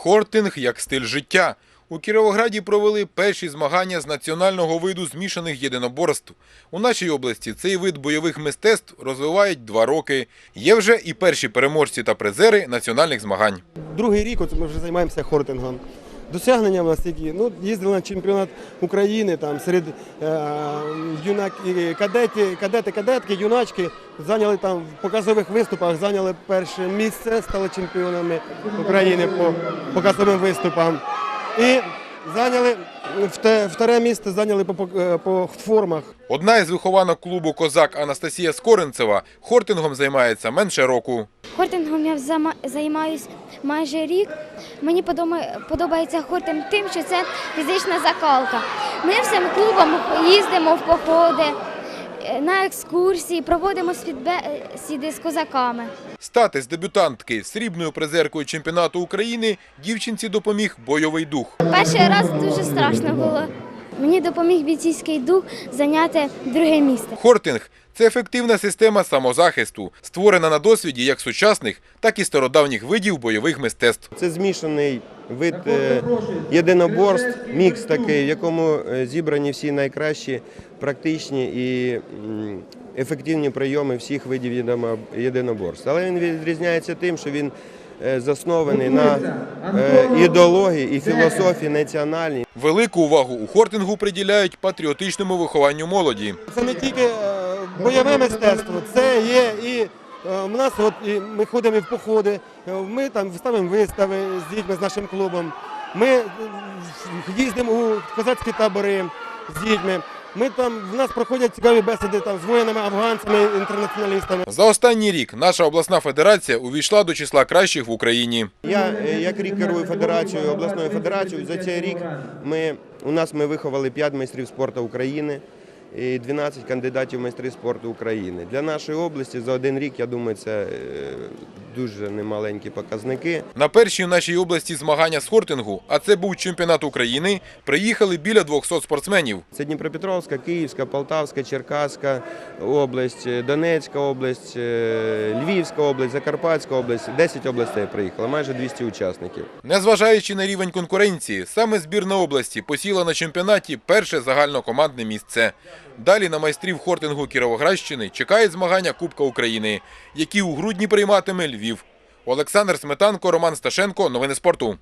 Хортинг як стиль життя. У Кіровограді провели перші змагання з національного виду змішаних єдиноборств. У нашій області цей вид бойових мистецтв розвивають два роки. Є вже і перші переможці та призери національних змагань. Другий рік ми вже займаємося хортингом. Досягнення в нас які. Ну, їздили на чемпіонат України там серед е, юнак, кадеті, кадети, кадетки, юначки зайняли там в показових виступах, зайняли перше місце, стали чемпіонами України по показовим виступам. І зайняли вторе місце зайняли по, по, е, по формах. Одна із вихованок клубу Козак Анастасія Скоренцева хортингом займається менше року. Хортингом я займаюсь майже рік. Мені подобається хортинг тим, що це фізична закалка. Ми всім клубом їздимо в походи, е, на екскурсії, проводимо спідбесіди з козаками. Стати з дебютантки срібною призеркою чемпіонату України дівчинці допоміг бойовий дух. Перший раз дуже страшно було. Мені допоміг бійцівський дух зайняти друге місце. Хортинг це ефективна система самозахисту, створена на досвіді як сучасних, так і стародавніх видів бойових мистецтв. Це змішаний вид е, єдиноборств, мікс такий, в якому е, зібрані всі найкращі практичні і ефективні прийоми всіх видів єдино- єдиноборств. Але він відрізняється тим, що він заснований на е, ідеології і філософії національній. Велику увагу у хортингу приділяють патріотичному вихованню молоді. Це не тільки е, бойове мистецтво, це є і е, в нас от і ми ходимо і в походи, е, ми там ставимо вистави з дітьми з нашим клубом. Ми е, їздимо у козацькі табори з дітьми. Ми там в нас проходять цікаві бесіди там з воїнами, афганцями, інтернаціоналістами. За останній рік наша обласна федерація увійшла до числа кращих в Україні. Я е, як рік керую федерацією, обласною федерацією. За цей рік ми у нас ми виховали 5 майстрів спорту України і 12 кандидатів в майстри спорту України. Для нашої області за один рік, я думаю, це е, дуже немаленькі показники. На перші в нашій області змагання з хортингу, а це був чемпіонат України, приїхали біля 200 спортсменів. Це Дніпропетровська, Київська, Полтавська, Черкаська область, Донецька область, е, Львівська область, Закарпатська область. 10 областей приїхало, майже 200 учасників. Незважаючи на рівень конкуренції, саме збірна області посіла на чемпіонаті перше загальнокомандне місце. Далі на майстрів хортингу Кіровоградщини чекають змагання Кубка України, які у грудні прийматиме Львів. Олександр Сметанко, Роман Сташенко. Новини спорту.